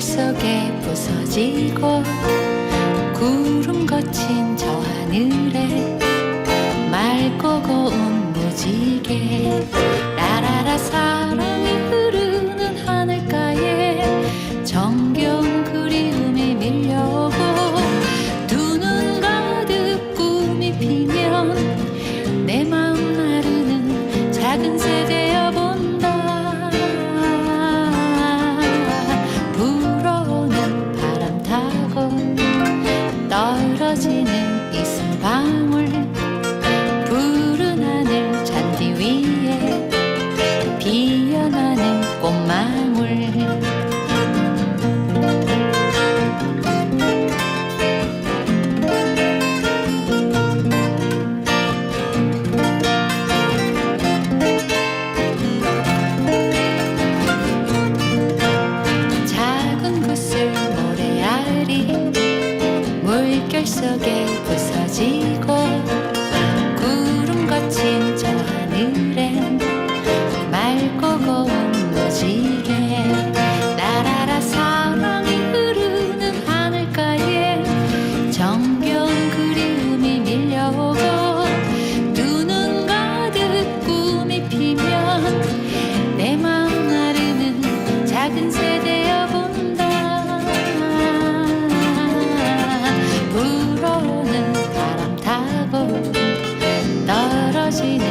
속에 부서지고 구름 거친 저 하늘에 맑고 고운 무지개 속에 부서지고 구름 거친 저 하늘엔 맑고 고운 무지개. 나라라 사랑이 흐르는 하늘가에 정겨운 그리움이 밀려오고 두 눈 가득 꿈이 피면 내 마음 나르는 작은 새되 imaginar.